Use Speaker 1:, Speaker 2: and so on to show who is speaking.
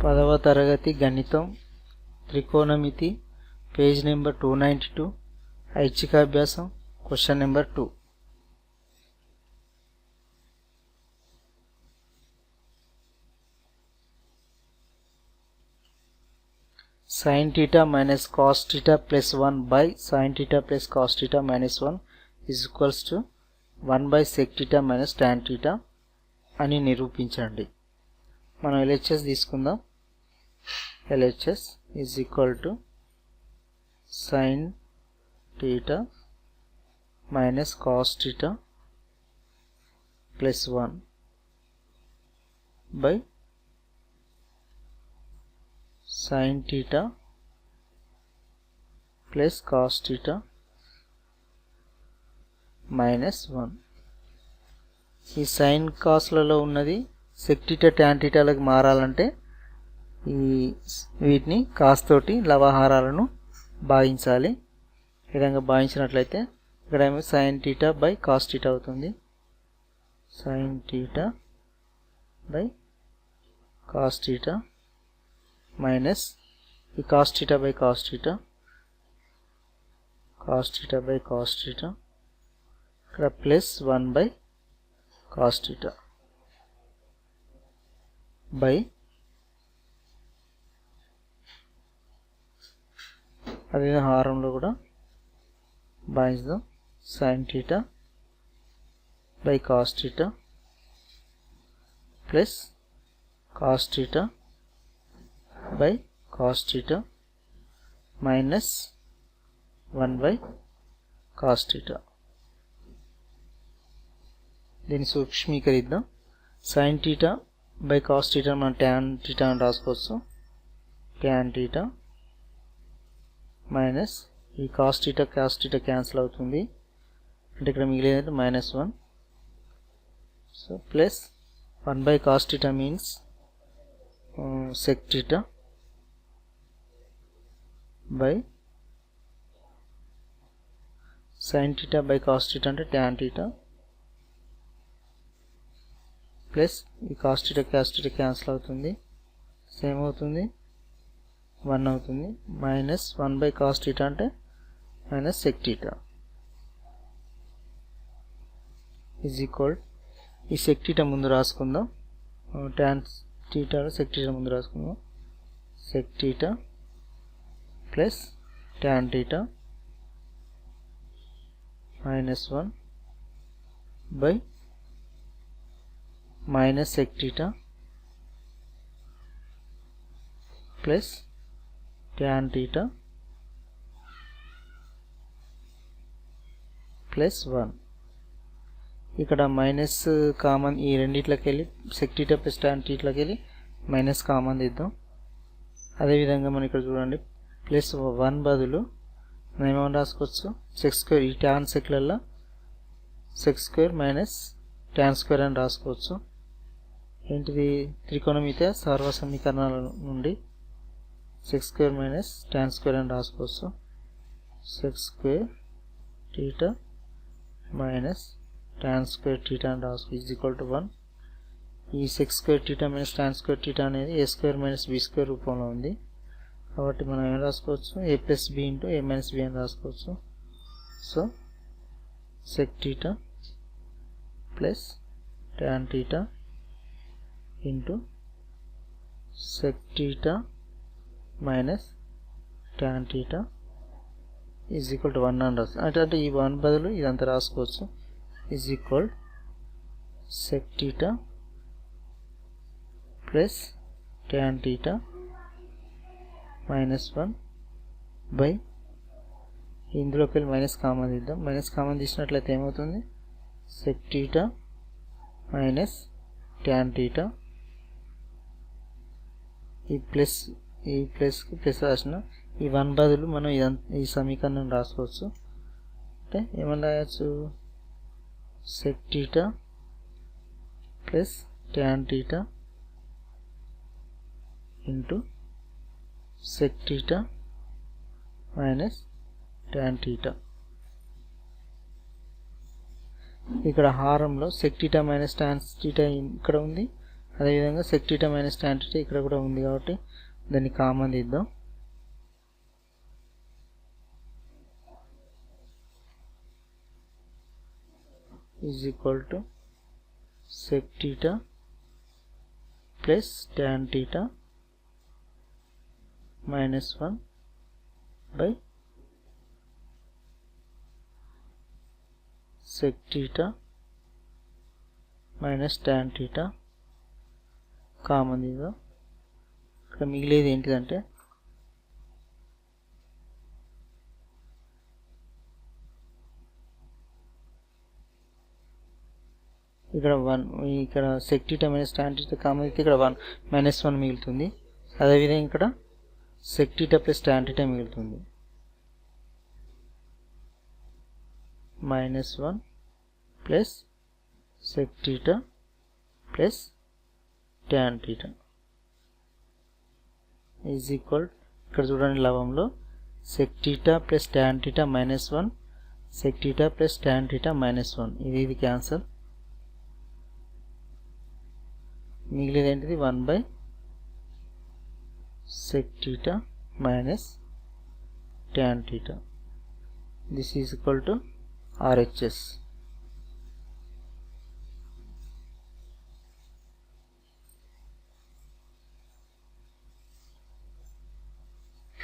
Speaker 1: పదవ తరగతి గణితం త్రికోణమితి page number two ninety two ఐచ్ఛికాభ్యాసం question number two. Sin theta minus cos theta plus one by sin theta plus cos theta minus one is equals to one by sec theta minus tan theta అని నిరూపించండి. మనం LHS తీసుకుందాం. LHS is equal to sin theta minus cos theta plus one by sin theta plus cos theta minus one ఈ sign కాస్లలో ఉన్నది sec theta tan టీటాలకు మారాలంటే ఈ వీటిని కాస్తోటి లవాహారాలను లవహారాలను భాగించాలి ఈ విధంగా భావించినట్లయితే ఇక్కడ ఏమో sine theta by cos theta అవుతుంది. Sine theta by cos theta minus ఈ cos theta by cos theta cos theta by cos theta ఇక్కడ plus one by cos theta by. అదే హారంలో కూడా భాగిస్తాం sine theta by cos theta plus cos theta by cos theta minus one by cos theta దీన్ని సూక్ష్మీకరిద్దాం. Sine theta by cos theta మనం tan theta అని రాసుకోవచ్చు tan theta minus ఈ cos theta cos theta cancel అవుతుంది. అంటే ఇక్కడ మిగిలినది minus one so plus one by cos theta means sec theta by sine theta by cos theta అంటే tan theta plus ఈ cos theta cos theta cancel అవుతుంది. Same అవుతుంది. One అవుతుంది. Minus one by cos theta అంటే minus sec theta is equal ఈ sec theta ముందు రాసుకుందాం. Tan theta sec theta ముందు రాసుకుందాం. Sec theta plus tan theta minus one by minus sec theta plus tan theta plus one ఇక్కడ minus common ఈ రెండిట్లోకి వెళ్ళి sec theta plus tan టీట్లోకి వెళ్ళి మైనస్ కామన్ తీద్దాం. అదేవిధంగా మనం ఇక్కడ చూడండి ప్లస్ వన్ బదులు మనం ఏమైనా రాసుకోవచ్చు? సెక్స్ స్క్వేర్ ఈ tan సెక్లల్లో sec square minus tan square అని రాసుకోవచ్చు. ఏంటిది? త్రికోణమితే సర్వ సమీకరణాల నుండి sec square minus tan square అని రాసుకోవచ్చు. Sec square theta minus tan square theta అని రాసుకో ఈజ్ ఈక్వల్ టు వన్ ఈ sec square theta minus tan square theta అనేది A square minus B square రూపంలో ఉంది. కాబట్టి మనం ఏం రాసుకోవచ్చు? A plus B into A minus B అని రాసుకోవచ్చు. So sec theta plus tan theta into sec theta minus tan theta is equal to one అని అంటే అంటే ఈ వన్ బదులు ఇదంతా రాసుకోవచ్చు. Is equal sec theta plus tan theta minus one by ఇందులోకి వెళ్ళి మైనస్ కామన్ తీద్దాం. మైనస్ కామన్ తీసినట్లయితే ఏమవుతుంది? Sec theta minus tan theta ఈ ప్లస్ ఈ ప్లస్కి ప్లస్ రాసిన ఈ వన్ బదులు మనం ఇదంతా ఈ సమీకరణం రాసుకోవచ్చు. అంటే ఏమని రాయచ్చు? Sec theta plus tan theta into sec theta minus tan theta ఇక్కడ హారంలో sec theta minus tan theta ఇక్కడ ఉంది. అదేవిధంగా sec theta minus tan theta ఇక్కడ కూడా ఉంది కాబట్టి దాన్ని కామన్ తీద్దాం is equal to sec theta plus tan theta minus one by sec minus tan theta common ఇదో ఇక్కడ మిగిలేది ఏంటిదంటే? ఇక్కడ వన్ ఇక్కడ సెక్టీటా మైనస్ టాంటీటా కామన్ అయితే ఇక్కడ వన్ మైనస్ వన్ మిగులుతుంది. అదేవిధంగా ఇక్కడ sec theta plus tan theta మిగులుతుంది. Minus one plus sec theta plus tan theta is equal ఇక్కడ చూడండి లవంలో sec theta plus tan theta minus one sec theta plus tan theta minus one ఇది ఇది cancel మిగిలిది ఏంటిది? One by sec theta minus tan theta this is equal to RHS.